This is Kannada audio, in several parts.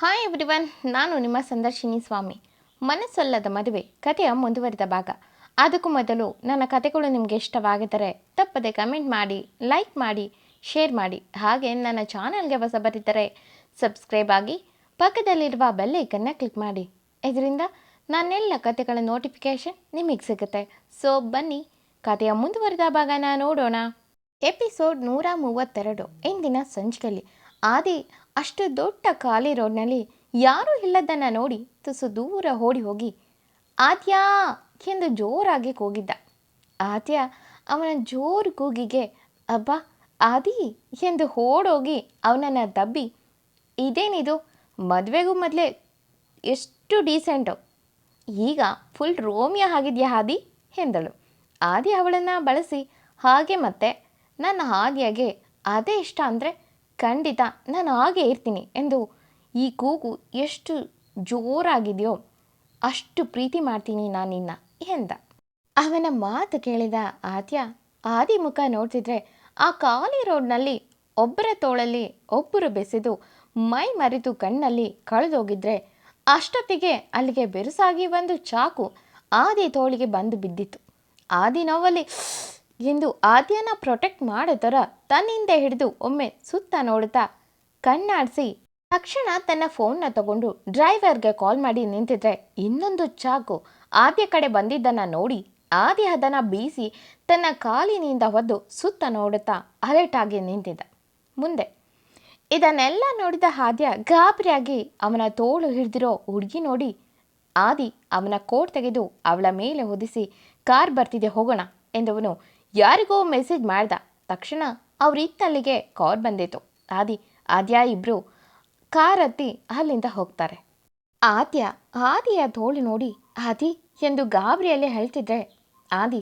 ಹಾಯ್ ಎವ್ರಿವನ್ ನಾನು ನಿಮ್ಮ ಸಂದರ್ಶಿನಿ ಸ್ವಾಮಿ. ಮನಸ್ಸಲ್ಲದ ಮದುವೆ, ಕಥೆಯ ಮುಂದುವರಿದ ಭಾಗ. ಅದಕ್ಕೂ ಮೊದಲು ನನ್ನ ಕಥೆಗಳು ನಿಮಗೆ ಇಷ್ಟವಾಗಿದ್ದರೆ ತಪ್ಪದೆ ಕಮೆಂಟ್ ಮಾಡಿ, ಲೈಕ್ ಮಾಡಿ, ಶೇರ್ ಮಾಡಿ. ಹಾಗೆ ನನ್ನ ಚಾನಲ್ಗೆ ಹೊಸ ಬರಿದ್ದರೆ ಸಬ್ಸ್ಕ್ರೈಬ್ ಆಗಿ, ಪಕ್ಕದಲ್ಲಿರುವ ಬೆಲ್ಲೈಕನ್ನ ಕ್ಲಿಕ್ ಮಾಡಿ. ಇದರಿಂದ ನನ್ನೆಲ್ಲ ಕಥೆಗಳ ನೋಟಿಫಿಕೇಷನ್ ನಿಮಗೆ ಸಿಗುತ್ತೆ. ಸೊ ಬನ್ನಿ, ಕಥೆಯ ಮುಂದುವರಿದ ಭಾಗನ ನೋಡೋಣ. ಎಪಿಸೋಡ್ ನೂರ ಮೂವತ್ತೆರಡು, ಇಂದಿನ ಸಂಚಿಕೆಯಲ್ಲಿ. ಆದಿ ಅಷ್ಟು ದೊಡ್ಡ ಖಾಲಿ ರೋಡ್ನಲ್ಲಿ ಯಾರೂ ಇಲ್ಲದನ್ನು ನೋಡಿ ತುಸು ದೂರ ಓಡಿ ಹೋಗಿ, ಆದ್ಯಾ! ಎಂದು ಜೋರಾಗಿ ಕೂಗಿದ್ದ. ಆದ್ಯ ಅವನ ಜೋರು ಕೂಗಿಗೆ, ಅಬ್ಬ, ಆದಿ! ಎಂದು ಓಡೋಗಿ ಅವನನ್ನು ದಬ್ಬಿ, ಇದೇನಿದು? ಮದುವೆಗೂ ಮೊದಲೇ ಎಷ್ಟು ಡೀಸೆಂಟು. ಈಗ ಫುಲ್ ರೋಮಿಯ ಆಗಿದೆಯಾ ಆದಿ? ಎಂದಳು. ಆದಿ ಅವಳನ್ನು ಬಳಸಿ, ಹಾಗೆ ಮತ್ತೆ, ನನ್ನ ಆದಿಯಾಗೆ ಅದೇ ಇಷ್ಟ ಅಂದರೆ ಖಂಡಿತ, ನಾನು ಹಾಗೆ ಇರ್ತೀನಿ ಎಂದು ಈ ಕೂಗು ಎಷ್ಟು ಜೋರಾಗಿದೆಯೋ ಅಷ್ಟು ಪ್ರೀತಿ ಮಾಡ್ತೀನಿ ನಾನು ನಿನ್ನ ಎಂದ. ಅವನ ಮಾತು ಕೇಳಿದ ಆದ್ಯ ಆದಿ ಮುಖ ನೋಡ್ತಿದ್ರೆ ಆ ಖಾಲಿ ರೋಡ್ನಲ್ಲಿ ಒಬ್ಬರ ತೋಳಲ್ಲಿ ಒಬ್ಬರು ಬೆಸೆದು ಮೈ ಮರೆತು ಕಣ್ಣಲ್ಲಿ ಕಳೆದೋಗಿದ್ರೆ ಅಷ್ಟೊತ್ತಿಗೆ ಅಲ್ಲಿಗೆ ಬೆರುಸಾಗಿ ಒಂದು ಚಾಕು ಆದಿ ತೋಳಿಗೆ ಬಂದು ಬಿದ್ದಿತ್ತು. ಆದಿ ನೋವಲ್ಲಿ ಎಂದು ಆದ್ಯನ ಪ್ರೊಟೆಕ್ಟ್ ಮಾಡೋ ಥರ ತನ್ನಿಂದ ಹಿಡಿದು ಒಮ್ಮೆ ಸುತ್ತ ನೋಡುತ್ತಾ ಕಣ್ಣಾಡಿಸಿ ತಕ್ಷಣ ತನ್ನ ಫೋನ್ನ ತಗೊಂಡು ಡ್ರೈವರ್ಗೆ ಕಾಲ್ ಮಾಡಿ ನಿಂತಿದ್ರೆ ಇನ್ನೊಂದು ಚಾಕು ಆದ್ಯ ಕಡೆ ಬಂದಿದ್ದನ್ನ ನೋಡಿ ಆದ್ಯ ಅದನ್ನು ಬೀಸಿ ತನ್ನ ಕಾಲಿನಿಂದ ಹೊದ್ದು ಸುತ್ತ ನೋಡುತ್ತಾ ಅಲರ್ಟ್ ಆಗಿ ನಿಂತಿದ್ದ. ಮುಂದೆ ಇದನ್ನೆಲ್ಲ ನೋಡಿದ ಆದ್ಯ ಗಾಬರಿಯಾಗಿ ಅವನ ತೋಳು ಹಿಡಿದಿರೋ ಹುಡುಗಿ ನೋಡಿ ಆದಿ ಅವನ ಕೋಟ್ ತೆಗೆದು ಅವಳ ಮೇಲೆ ಹೊದಿಸಿ ಕಾರ್ ಬರ್ತಿದೆ ಹೋಗೋಣ ಎಂದವನು ಯಾರಿಗೋ ಮೆಸೇಜ್ ಮಾಡ್ದ. ತಕ್ಷಣ ಅವರಿತ್ತಲ್ಲಿಗೆ ಕಾರ್ ಬಂದಿತ್ತು. ಆದಿ, ಆದ್ಯ ಇಬ್ಬರು ಕಾರ್ ಹತ್ತಿ ಅಲ್ಲಿಂದ ಹೋಗ್ತಾರೆ. ಆದ್ಯ, ಆದಿಯ ತೋಳು ನೋಡಿ, ಆದಿ ಎಂದು ಗಾಬರಿಯಲ್ಲಿ ಹೇಳ್ತಿದ್ರೆ, ಆದಿ,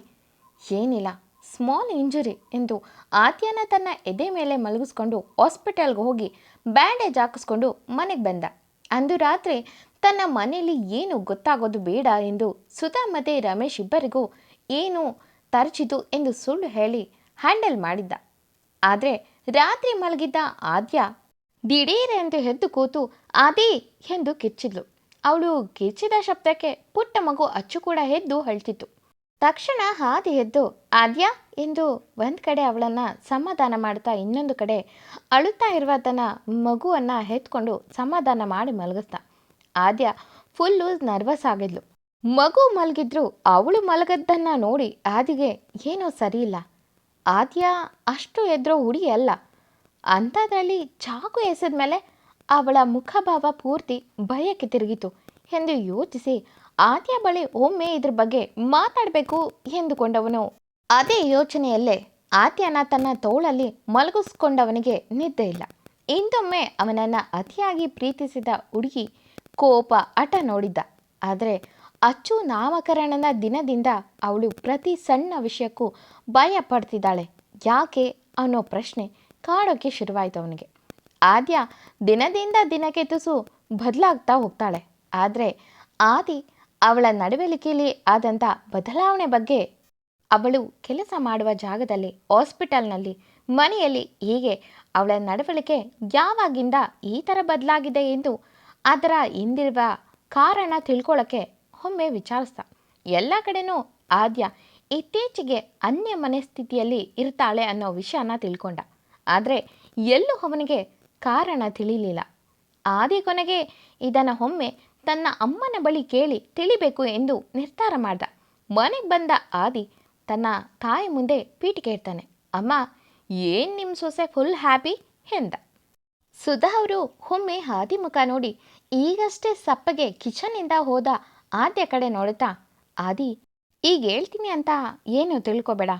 ಏನಿಲ್ಲ ಸ್ಮಾಲ್ ಇಂಜುರಿ ಎಂದು ಆದ್ಯನ ತನ್ನ ಎದೆ ಮೇಲೆ ಮಲಗಿಸ್ಕೊಂಡು ಹಾಸ್ಪಿಟಲ್ಗೆ ಹೋಗಿ ಬ್ಯಾಂಡೇಜ್ ಹಾಕಿಸ್ಕೊಂಡು ಮನೆಗೆ ಬಂದ. ಅಂದು ರಾತ್ರಿ ತನ್ನ ಮನೆಯಲ್ಲಿ ಏನು ಗೊತ್ತಾಗೋದು ಬೇಡ ಎಂದು ಸುಧಾ ಮತ್ತು ರಮೇಶ್ ಇಬ್ಬರಿಗೂ ಏನು ತರಚಿತು ಎಂದು ಸುಳ್ಳು ಹೇಳಿ ಹ್ಯಾಂಡಲ್ ಮಾಡಿದ್ದ. ಆದರೆ ರಾತ್ರಿ ಮಲಗಿದ್ದ ಆದ್ಯ ದಿಢೀರ್ ಎಂದು ಎದ್ದು ಕೂತು ಆದಿ ಎಂದು ಕಿರ್ಚಿದ್ಲು ಅವಳು ಕಿರ್ಚಿದ ಶಬ್ದಕ್ಕೆ ಪುಟ್ಟ ಮಗು ಅಚ್ಚು ಕೂಡ ಎದ್ದು ಅಳ್ತಿತ್ತು. ತಕ್ಷಣ ಹಾದಿ ಎದ್ದು, ಆದ್ಯ ಎಂದು ಒಂದು ಕಡೆ ಅವಳನ್ನು ಸಮಾಧಾನ ಮಾಡ್ತಾ ಇನ್ನೊಂದು ಕಡೆ ಅಳುತ್ತಾ ಇರುವ ತನ್ನ ಮಗುವನ್ನು ಎತ್ಕೊಂಡು ಸಮಾಧಾನ ಮಾಡಿ ಮಲಗಿಸ್ತಾ ಆದ್ಯ ಫುಲ್ಲು ನರ್ವಸ್ ಆಗಿದ್ಲು. ಮಗು ಮಲಗಿದ್ರು ಅವಳು ಮಲಗದ್ದನ್ನ ನೋಡಿ ಆದಿಗೆ ಏನೋ ಸರಿಯಿಲ್ಲ. ಆದ್ಯ ಅಷ್ಟು ಎದ್ರೋ ಹುಡಿ ಅಲ್ಲ. ಅಂಥದ್ರಲ್ಲಿ ಚಾಕು ಎಸೆದ ಮೇಲೆ ಅವಳ ಮುಖಭಾವ ಪೂರ್ತಿ ಭಯಕ್ಕೆ ತಿರುಗಿತು ಎಂದು ಯೋಚಿಸಿ ಆದ್ಯ ಬಳಿ ಒಮ್ಮೆ ಇದ್ರ ಬಗ್ಗೆ ಮಾತಾಡಬೇಕು ಎಂದುಕೊಂಡವನು. ಅದೇ ಯೋಚನೆಯಲ್ಲೇ ಆದ್ಯನ ತನ್ನ ತೋಳಲ್ಲಿ ಮಲಗಿಸ್ಕೊಂಡವನಿಗೆ ನಿದ್ದೆ ಇಲ್ಲ. ಇಂದೊಮ್ಮೆ ಅವನನ್ನು ಅತಿಯಾಗಿ ಪ್ರೀತಿಸಿದ ಹುಡುಗಿ ಕೋಪ ಹಠ ನೋಡಿದ್ದ. ಆದರೆ ಅಚ್ಚು ನಾಮಕರಣದ ದಿನದಿಂದ ಅವಳು ಪ್ರತಿ ಸಣ್ಣ ವಿಷಯಕ್ಕೂ ಭಯ ಪಡ್ತಿದ್ದಾಳೆ ಯಾಕೆ ಅನ್ನೋ ಪ್ರಶ್ನೆ ಕಾಡೋಕ್ಕೆ ಶುರುವಾಯಿತು ಅವನಿಗೆ. ಆದ್ಯ ದಿನದಿಂದ ದಿನಕ್ಕೆ ತುಸು ಬದಲಾಗ್ತಾ ಹೋಗ್ತಾಳೆ. ಆದರೆ ಆದಿ ಅವಳ ನಡವಳಿಕೆಯಲ್ಲಿ ಆದಂಥ ಬದಲಾವಣೆ ಬಗ್ಗೆ ಅವಳು ಕೆಲಸ ಮಾಡುವ ಜಾಗದಲ್ಲಿ ಹಾಸ್ಪಿಟಲ್ನಲ್ಲಿ ಮನೆಯಲ್ಲಿ ಹೀಗೆ ಅವಳ ನಡವಳಿಕೆ ಯಾವಾಗಿಂದ ಈ ಥರ ಬದಲಾಗಿದೆ ಎಂದು ಅದರ ಹಿಂದಿರುವ ಕಾರಣ ತಿಳ್ಕೊಳ್ಳೋಕ್ಕೆ ಒಮ್ಮೆ ವಿಚಾರಿಸ್ದ. ಎಲ್ಲ ಕಡೆನೂ ಆದ್ಯ ಇತ್ತೀಚೆಗೆ ಅನ್ಯ ಮನಸ್ಥಿತಿಯಲ್ಲಿ ಇರ್ತಾಳೆ ಅನ್ನೋ ವಿಷಯನ ತಿಳ್ಕೊಂಡ. ಆದರೆ ಎಲ್ಲೂ ಅವನಿಗೆ ಕಾರಣ ತಿಳಿಲಿಲ್ಲ. ಆದಿ ಕೊನೆಗೆ ಇದನ್ನು ಒಮ್ಮೆ ತನ್ನ ಅಮ್ಮನ ಬಳಿ ಕೇಳಿ ತಿಳಿಬೇಕು ಎಂದು ನಿರ್ಧಾರ ಮಾಡ್ದ. ಮನೆಗೆ ಬಂದ ಆದಿ ತನ್ನ ತಾಯಿ ಮುಂದೆ ಪೀಠಿಗೆ ಇರ್ತಾನೆ ಅಮ್ಮ, ಏನು ನಿಮ್ಮ ಸೊಸೆ ಫುಲ್ ಹ್ಯಾಪಿ ಎಂದ. ಸುಧಾ ಅವರು ಒಮ್ಮೆ ಆದಿ ಮುಖ ನೋಡಿ ಈಗಷ್ಟೇ ಸಪ್ಪಗೆ ಕಿಚನ್ನಿಂದ ಹೋದ ಆದ್ಯ ಕಡೆ ನೋಡುತ್ತಾ, ಆದಿ, ಈಗ ಹೇಳ್ತೀನಿ ಅಂತ ಏನು ತಿಳ್ಕೊಬೇಡ.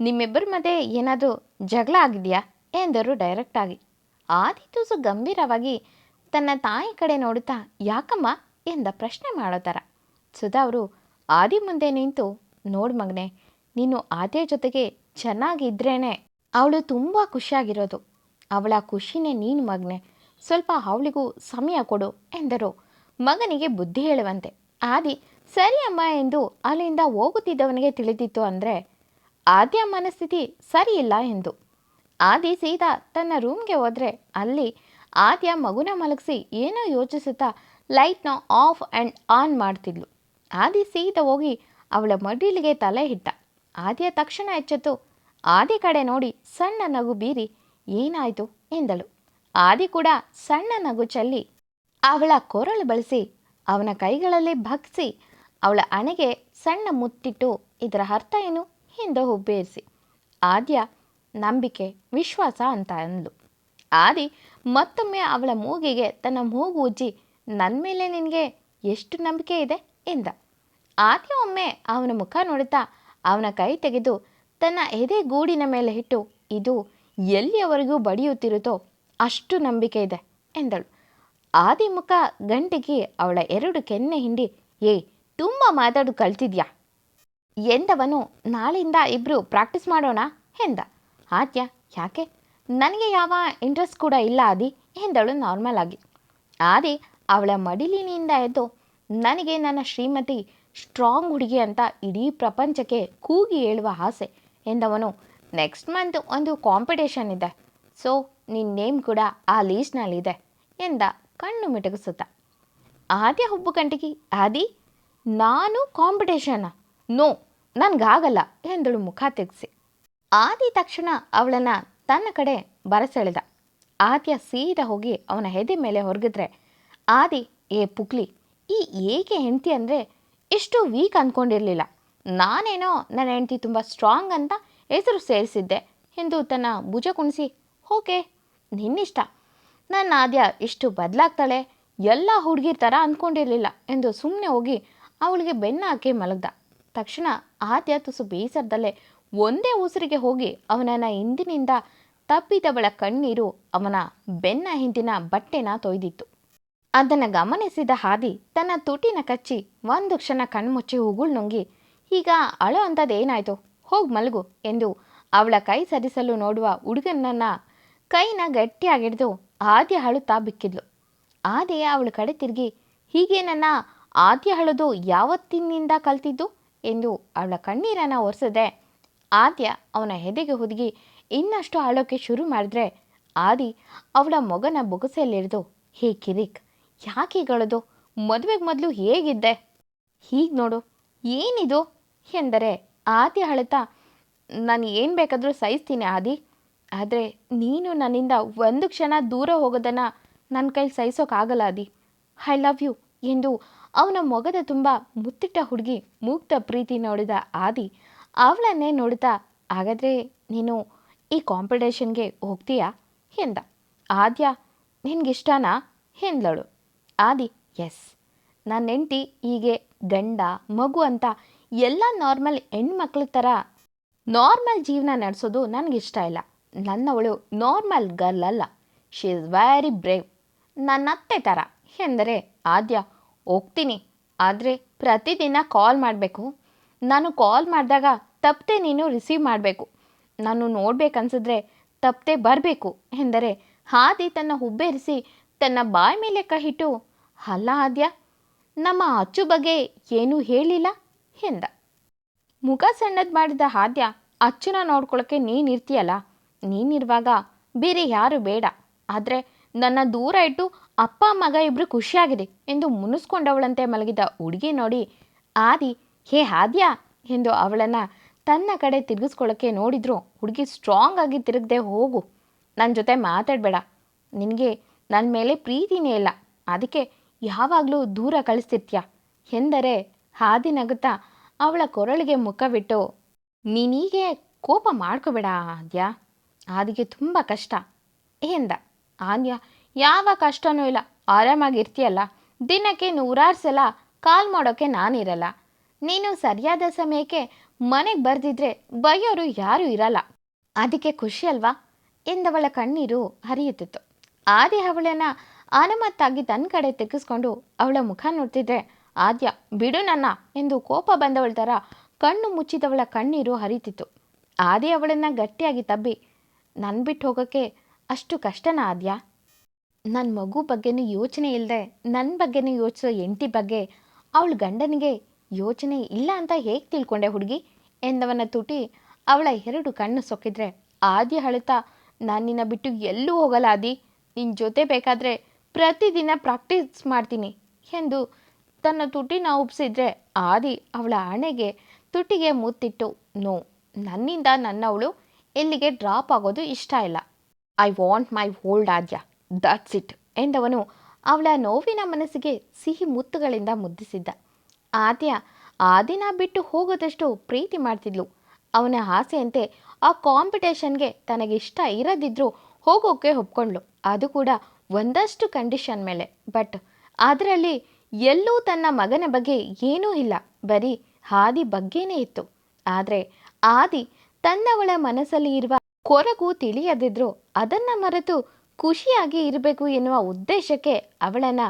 ನಿಮ್ಮಿಬ್ಬರ ಮಧ್ಯೆ ಏನಾದರೂ ಜಗಳ ಆಗಿದೆಯಾ? ಎಂದರು ಡೈರೆಕ್ಟಾಗಿ ಆದಿ ತುಸು ಗಂಭೀರವಾಗಿ ತನ್ನ ತಾಯಿ ಕಡೆ ನೋಡುತ್ತಾ, ಯಾಕಮ್ಮ? ಎಂದ ಪ್ರಶ್ನೆ ಮಾಡೋ ಥರ ಸುಧಾ ಅವರು, ಆದಿ ಮುಂದೆ ನಿಂತು ನೋಡು ಮಗನೆ, ನೀನು ಆದ್ಯ ಜೊತೆಗೆ ಚೆನ್ನಾಗಿದ್ರೇನೆ ಅವಳು ತುಂಬ ಖುಷಿಯಾಗಿರೋದು. ಅವಳ ಖುಷಿನೇ ನೀನು ಮಗನೆ. ಸ್ವಲ್ಪ ಅವಳಿಗೂ ಸಮಯ ಕೊಡು, ಎಂದರು. ಮಗನಿಗೆ ಬುದ್ಧಿ ಹೇಳುವಂತೆ. ಆದಿ ಸರಿ ಅಮ್ಮ ಎಂದು ಅಲ್ಲಿಂದ ಹೋಗುತ್ತಿದ್ದವನಿಗೆ ತಿಳಿದಿತ್ತು ಅಂದರೆ, ಆದ್ಯ ಮನಸ್ಥಿತಿ ಸರಿಯಿಲ್ಲ ಎಂದು. ಆದಿ ಸೀದಾ ತನ್ನ ರೂಮ್ಗೆ ಹೋದರೆ ಅಲ್ಲಿ ಆದ್ಯ ಮಗುನ ಮಲಗಿಸಿ ಏನೋ ಯೋಚಿಸುತ್ತಾ ಲೈಟ್ನ ಆಫ್ ಆ್ಯಂಡ್ ಆನ್ ಮಾಡ್ತಿದ್ಲು. ಆದಿ ಸೀದಾ ಹೋಗಿ ಅವಳ ಮಡಿಲಿಗೆ ತಲೆ ಇಟ್ಟ. ಆದಿಯ ತಕ್ಷಣ ಎಚ್ಚೆತ್ತು. ಆದಿ ಕಡೆ ನೋಡಿ ಸಣ್ಣ ನಗು ಬೀರಿ ಏನಾಯಿತು ಎಂದಳು. ಆದಿ ಕೂಡ ಸಣ್ಣ ನಗು ಚೆಲ್ಲಿ ಅವಳ ಕೊರಳು ಬಳಸಿ ಅವನ ಕೈಗಳಲ್ಲಿ ಭಗ್ಸಿ ಅವಳ ಅಣೆಗೆ ಸಣ್ಣ ಮುತ್ತಿಟ್ಟು ಇದರ ಅರ್ಥ ಏನು? ಹಿಂದೆ ಹುಬ್ಬೇರಿಸಿ. ಆದ್ಯ ನಂಬಿಕೆ, ವಿಶ್ವಾಸ ಅಂತ ಅಂದ್ಲು. ಆದಿ ಮತ್ತೊಮ್ಮೆ ಅವಳ ಮೂಗಿಗೆ ತನ್ನ ಮೂಗು ಉಜ್ಜಿ ನನ್ನ ಮೇಲೆ ನಿನಗೆ ಎಷ್ಟು ನಂಬಿಕೆ ಇದೆ? ಎಂದ. ಆದ್ಯ ಒಮ್ಮೆ ಅವನ ಮುಖ ನೋಡುತ್ತಾ ಅವನ ಕೈ ತೆಗೆದು ತನ್ನ ಎದೆ ಗೂಡಿನ ಮೇಲೆ ಇಟ್ಟು, ಇದು ಎಲ್ಲಿಯವರೆಗೂ ಬಡಿಯುತ್ತಿರುತ್ತೋ ಅಷ್ಟು ನಂಬಿಕೆ ಇದೆ, ಎಂದಳು. ಆದಿ ಮುಖ ಗಂಟಿಗೆ ಅವಳ ಎರಡು ಕೆನ್ನೆ ಹಿಂಡಿ, ಏ, ತುಂಬ ಮಾತಾಡು ಕಲ್ತಿದ್ಯಾ? ಎಂದವನು, ನಾಳೆಯಿಂದ ಇಬ್ಬರು ಪ್ರಾಕ್ಟೀಸ್ ಮಾಡೋಣ ಎಂದ. ಆದ್ಯ, ಯಾಕೆ? ನನಗೆ ಯಾವ ಇಂಟ್ರೆಸ್ಟ್ ಕೂಡ ಇಲ್ಲ ಆದಿ ಎಂದಳು ನಾರ್ಮಲ್ ಆಗಿ. ಆದಿ ಅವಳ ಮಡಿಲಿನಿಂದ ಎದ್ದು, ನನಗೆ ನನ್ನ ಶ್ರೀಮತಿ ಸ್ಟ್ರಾಂಗ್ ಹುಡುಗಿ ಅಂತ ಇಡೀ ಪ್ರಪಂಚಕ್ಕೆ ಕೂಗಿ ಹೇಳುವ ಆಸೆ ಎಂದವನು ನೆಕ್ಸ್ಟ್ ಮಂತ್ ಒಂದು ಕಾಂಪಿಟೇಷನ್ ಇದೆ. ಸೊ ನಿನ್ನ ನೇಮ್ ಕೂಡ ಆ ಲೀಸ್ಟ್ನಲ್ಲಿದೆ ಎಂದ. ಕಣ್ಣು ಮಿಟುಕಿಸುತ್ತ, ಆದ್ಯ ಹುಬ್ಬು ಕಂಟಿಗೆ ಆದಿ, ನಾನು ಕಾಂಪಿಟೇಷನ ನೋ, ನನಗಾಗಲ್ಲ, ಎಂದಳು ಮುಖ ತೆಗೆಸಿ. ಆದಿ ತಕ್ಷಣ ಅವಳನ್ನ ತನ್ನ ಕಡೆ ಬರಸೆಳೆದ. ಆದ್ಯ ಸೀದಾ ಹೋಗಿ ಅವನ ಹೆದೆ ಮೇಲೆ ಹೊರಗಿದ್ರೆ, ಆದಿ, ಏ ಪುಕ್ಲಿ, ಈ ಏಕೆ ಹೆಂಡತಿ ಅಂದರೆ ಇಷ್ಟು ವೀಕ್ ಅಂದ್ಕೊಂಡಿರಲಿಲ್ಲ ನಾನೇನೋ ನನ್ನ ಹೆಂಡತಿ ತುಂಬ ಸ್ಟ್ರಾಂಗ್ ಅಂತ ಹೆಸರು ಸೇರಿಸಿದ್ದೆ, ಎಂದು ತನ್ನ ಭುಜ ಕುಣಿಸಿ, ಓಕೆ, ನಿನ್ನಿಷ್ಟ. ನನ್ನ ಆದ್ಯ ಇಷ್ಟು ಬದಲಾಗ್ತಾಳೆ? ಎಲ್ಲ ಹುಡುಗಿ ಥರ ಅಂದ್ಕೊಂಡಿರಲಿಲ್ಲ ಎಂದು ಸುಮ್ಮನೆ ಹೋಗಿ ಅವಳಿಗೆ ಬೆನ್ನ ಹಾಕಿ ಮಲಗ್ದ. ತಕ್ಷಣ ಆದ್ಯ ತುಸು ಬೇಸರದಲ್ಲೇ ಒಂದೇ ಉಸಿರಿಗೆ ಹೋಗಿ ಅವನನ್ನ ಹಿಂದಿನಿಂದ ತಪ್ಪಿದವಳ ಕಣ್ಣೀರು ಅವನ ಬೆನ್ನ ಹಿಂದಿನ ಬಟ್ಟೆನ ತೊಯ್ದಿತ್ತು. ಅದನ್ನು ಗಮನಿಸಿದ ಹಾದಿ ತನ್ನ ತುಟಿನ ಕಚ್ಚಿ ಒಂದು ಕ್ಷಣ ಕಣ್ಮುಚ್ಚಿ ಉಗುಳು ನುಂಗಿ, ಈಗ ಅಳೋ ಅಂಥದ್ದೇನಾಯಿತು ಹೋಗಿ ಮಲಗು ಎಂದು ಅವಳ ಕೈ ಸರಿಸಲು ನೋಡುವ ಹುಡುಗನನ್ನ ಕೈನ ಗಟ್ಟಿಯಾಗಿಡ್ದು ಆದ್ಯ ಅಳುತ್ತಾ ಬಿಕ್ಕಿದ್ಲು. ಆದಿ ಅವಳ ಕಡೆ ತಿರುಗಿ, ಹೀಗೆ ನನ್ನ ಆದ್ಯ ಅಳೋದು ಯಾವತ್ತಿನಿಂದ ಕಲ್ತಿದ್ದು? ಎಂದು ಅವಳ ಕಣ್ಣೀರನ್ನು ಒರೆಸದೆ ಆದ್ಯ ಅವನ ಹೆದೆಗೆ ಹುದುಗಿ, ಇನ್ನಷ್ಟು ಅಳೋಕೆ ಶುರು ಮಾಡಿದ್ರೆ ಆದಿ ಅವಳ ಮಗನ ಬೊಗಸೆಯಲ್ಲಿರಿದು ಹೇ ಕಿರಿಕ್, ಯಾಕೆ ಹೀಗಳದು ಮದುವೆಗೆ ಮೊದಲು ಹೇಗಿದ್ದೆ? ಹೀಗೆ ನೋಡು, ಏನಿದು? ಎಂದರೆ ಆದಿ ಅಳುತ್ತಾ, ನಾನು ಏನು ಬೇಕಾದರೂ ಸಹಿಸ್ತೀನಿ ಆದಿ. ಆದರೆ ನೀನು ನನ್ನಿಂದ ಒಂದು ಕ್ಷಣ ದೂರ ಹೋಗೋದನ್ನು ನನ್ನ ಕೈಲಿ ಸಹಿಸೋಕ್ಕಾಗಲ್ಲ ಅದಿ ಐ ಲವ್ ಯು ಎಂದು ಅವನ ಮೊಗದ ತುಂಬ ಮುತ್ತಿಟ್ಟ ಹುಡುಗಿ ಮುಗ್ಧ ಪ್ರೀತಿ ನೋಡಿದ ಆದಿ ಅವಳನ್ನೇ ನೋಡುತ್ತಾ ಹಾಗಾದರೆ ನೀನು ಈ ಕಾಂಪಿಟೇಷನ್ಗೆ ಹೋಗ್ತೀಯಾ? ಎಂದ. ಆದ್ಯ, ನಿನಗಿಷ್ಟನಾ? ಎಂದಳು. ಆದಿ, ಎಸ್. ನನ್ನ ಹೆಂಡತಿ ಹೀಗೆ ಗಂಡ, ಮಗು ಅಂತ ಎಲ್ಲ ನಾರ್ಮಲ್ ಹೆಣ್ಮಕ್ಳ ಥರ ನಾರ್ಮಲ್ ಜೀವನ ನಡೆಸೋದು ನನಗಿಷ್ಟ ಇಲ್ಲ. ನನ್ನವಳು ನಾರ್ಮಲ್ ಗರ್ಲ್ ಅಲ್ಲ. ಶಿ ಇಸ್ ವೆರಿ ಬ್ರೇವ್ ನನ್ನ ಅತ್ತೆ ಥರ ಎಂದರೆ, ಆದ್ಯ, ಹೋಗ್ತೀನಿ. ಆದರೆ ಪ್ರತಿದಿನ ಕಾಲ್ ಮಾಡಬೇಕು. ನಾನು ಕಾಲ್ ಮಾಡಿದಾಗ ತಪ್ಪದೆ ನೀನು ರಿಸೀವ್ ಮಾಡಬೇಕು. ನಾನು ನೋಡಬೇಕನ್ಸಿದ್ರೆ ತಪ್ಪದೆ ಬರಬೇಕು. ಎಂದರೆ, ಹಾದಿ ತನ್ನ ಹುಬ್ಬೇರಿಸಿ ತನ್ನ ಬಾಯಿ ಮೇಲೆ ಕಹಿಟ್ಟು ಅಲ್ಲ ಆದ್ಯ, ನಮ್ಮ ಅಚ್ಚು ಬಗ್ಗೆ ಏನೂ ಹೇಳಿಲ್ಲ? ಎಂದ. ಮುಖ ಸಣ್ಣದು ಮಾಡಿದ ಆದ್ಯ ಅಚ್ಚುನ ನೋಡ್ಕೊಳ್ಳೋಕ್ಕೆ ನೀನಿರ್ತೀಯಲ್ಲ ನೀನಿರುವಾಗ ಬೇರೆ ಯಾರು ಬೇಡ. ಆದರೆ ನನ್ನ ದೂರ ಇಟ್ಟು ಅಪ್ಪ, ಮಗ ಇಬ್ಬರು ಖುಷಿಯಾಗಿದೆ ಎಂದು ಮುನಿಸ್ಕೊಂಡವಳಂತೆ ಮಲಗಿದ ಹುಡುಗಿ ನೋಡಿ, ಆದಿ, ಹೇ ಹಾದ್ಯ ಎಂದು ಅವಳನ್ನು ತನ್ನ ಕಡೆ ತಿರುಗಿಸ್ಕೊಳ್ಳೋಕ್ಕೆ ನೋಡಿದ್ರು. ಹುಡುಗಿ ಸ್ಟ್ರಾಂಗ್ ಆಗಿ ತಿರುಗದೆ, ಹೋಗು ನನ್ನ ಜೊತೆ ಮಾತಾಡಬೇಡ. ನಿನಗೆ ನನ್ನ ಮೇಲೆ ಪ್ರೀತಿನೇ ಇಲ್ಲ. ಅದಕ್ಕೆ ಯಾವಾಗಲೂ ದೂರ ಕಳಿಸ್ತಿರ್ತೀಯ? ಎಂದರೆ ಹಾದಿ ನಗುತ್ತಾ ಅವಳ ಕೊರಳಿಗೆ ಮುಖವಿಟ್ಟು, ನೀನೀಗೆ ಕೋಪ ಮಾಡ್ಕೋಬೇಡ ಆದ್ಯ? ಆದಿಗೆ ತುಂಬ ಕಷ್ಟ. ಎಂದ, ಆನ್ಯ, ಯಾವ ಕಷ್ಟನೂ ಇಲ್ಲ. ಆರಾಮಾಗಿರ್ತೀಯಲ್ಲ ದಿನಕ್ಕೆ ನೂರಾರು ಸಲ ಕಾಲ್ ಮಾಡೋಕ್ಕೆ ನಾನಿರಲ್ಲ. ನೀನು ಸರಿಯಾದ ಸಮಯಕ್ಕೆ ಮನೆಗೆ ಬರ್ದಿದ್ರೆ ಬೈಯೋರು ಯಾರೂ ಇರಲ್ಲ. ಅದಕ್ಕೆ ಖುಷಿ ಅಲ್ವಾ? ಎಂದವಳ ಕಣ್ಣೀರು ಹರಿಯುತ್ತಿತ್ತು. ಆದಿ ಅವಳನ್ನ ಅನುಮತ್ತಾಗಿ ತನ್ನ ಕಡೆ ತೆಗೆಸ್ಕೊಂಡು ಅವಳ ಮುಖ ನೋಡ್ತಿದ್ರೆ, ಆದ್ಯ, ಬಿಡು ನನ್ನ ಎಂದು ಕೋಪ ಬಂದವಳ ಥರ ಕಣ್ಣು ಮುಚ್ಚಿದವಳ ಕಣ್ಣೀರು ಹರಿತಿತ್ತು. ಆದಿ ಅವಳನ್ನು ಗಟ್ಟಿಯಾಗಿ ತಬ್ಬಿ ನನ್ನ ಬಿಟ್ಟು ಹೋಗೋಕ್ಕೆ ಅಷ್ಟು ಕಷ್ಟನಾ ಆದ್ಯಾ? ನನ್ನ ಮಗು ಬಗ್ಗೆನೂ ಯೋಚನೆ ಇಲ್ಲದೆ ನನ್ನ ಬಗ್ಗೆನೂ ಯೋಚಿಸೋ ಎಂಟಿ ಬಗ್ಗೆ ಅವಳ ಗಂಡನಿಗೆ ಯೋಚನೆ ಇಲ್ಲ ಅಂತ ಹೇಗೆ ತಿಳ್ಕೊಂಡೆ ಹುಡುಗಿ? ಎಂದವನ ತುಟಿ ಅವಳ ಎರಡು ಕಣ್ಣು ಸೊಕ್ಕಿದ್ರೆ ಆದಿ ಅಳುತ್ತಾ ನಾನು ನಿನ್ನ ಬಿಟ್ಟು ಎಲ್ಲೂ ಹೋಗಲ್ಲ ಆದಿ ನಿನ್ನ ಜೊತೆ ಬೇಕಾದರೆ ಪ್ರತಿದಿನ ಪ್ರಾಕ್ಟೀಸ್ ಮಾಡ್ತೀನಿ ಎಂದು ತನ್ನ ತುಟಿನ ಉಪ್ಸಿದ್ರೆ ಆದಿ ಅವಳ ಹಣೆಗೆ ತುಟಿಗೆ ಮುತ್ತಿಟ್ಟು, ನೋ, ನನ್ನಿಂದ ನನ್ನವಳು ಇಲ್ಲಿಗೆ ಡ್ರಾಪ್ ಆಗೋದು ಇಷ್ಟ ಇಲ್ಲ. I want my old Aadya that's it ಎಂದವನು ಅವಳ ನೋವಿನ ಮನಸ್ಸಿಗೆ ಸಿಹಿ ಮುತ್ತುಗಳಿಂದ ಮುದ್ದಿಸಿದ್ದ. ಆದ್ಯ ಆದಿನ ಬಿಟ್ಟು ಹೋಗೋದಷ್ಟು ಪ್ರೀತಿ ಮಾಡ್ತಿದ್ಲು. ಅವನ ಆಸೆಯಂತೆ ಆ ಕಾಂಪಿಟೇಷನ್ಗೆ ತನಗಿಷ್ಟ ಇರದಿದ್ರೂ ಹೋಗೋಕೆ ಒಪ್ಕೊಂಡ್ಳು. ಅದು ಕೂಡ ಒಂದಷ್ಟು ಕಂಡೀಷನ್ ಮೇಲೆ. ಬಟ್ ಅದರಲ್ಲಿ ಎಲ್ಲೂ ತನ್ನ ಮಗನ ಬಗ್ಗೆ ಏನೂ ಇಲ್ಲ. ಬರೀ ಹಾದಿ ಬಗ್ಗೆನೇ ಇತ್ತು. ಆದರೆ ಆದಿ ತನ್ನವಳ ಮನಸ್ಸಲ್ಲಿ ಇರುವ ಕೊರಗು ತಿಳಿಯದಿದ್ರು, ಅದನ್ನ ಮರೆತು ಖುಷಿಯಾಗಿ ಇರಬೇಕು ಎನ್ನುವ ಉದ್ದೇಶಕ್ಕೆ ಅವಳನ್ನ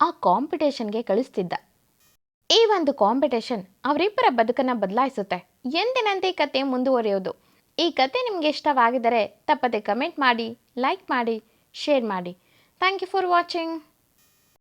ಆ ಕಾಂಪಿಟೇಷನ್ಗೆ ಕಳಿಸ್ತಿದ್ದ. ಈ ಒಂದು ಕಾಂಪಿಟೇಷನ್ ಅವರಿಬ್ಬರ ಬದುಕನ್ನು ಬದಲಾಯಿಸುತ್ತೆ. ಎಂದಿನಂತೆ ಈ ಕತೆ ಮುಂದುವರಿಯೋದು. ಈ ಕತೆ ನಿಮಗೆ ಇಷ್ಟವಾಗಿದ್ದರೆ ತಪ್ಪದೆ ಕಮೆಂಟ್ ಮಾಡಿ, ಲೈಕ್ ಮಾಡಿ, ಶೇರ್ ಮಾಡಿ. Thank you for watching.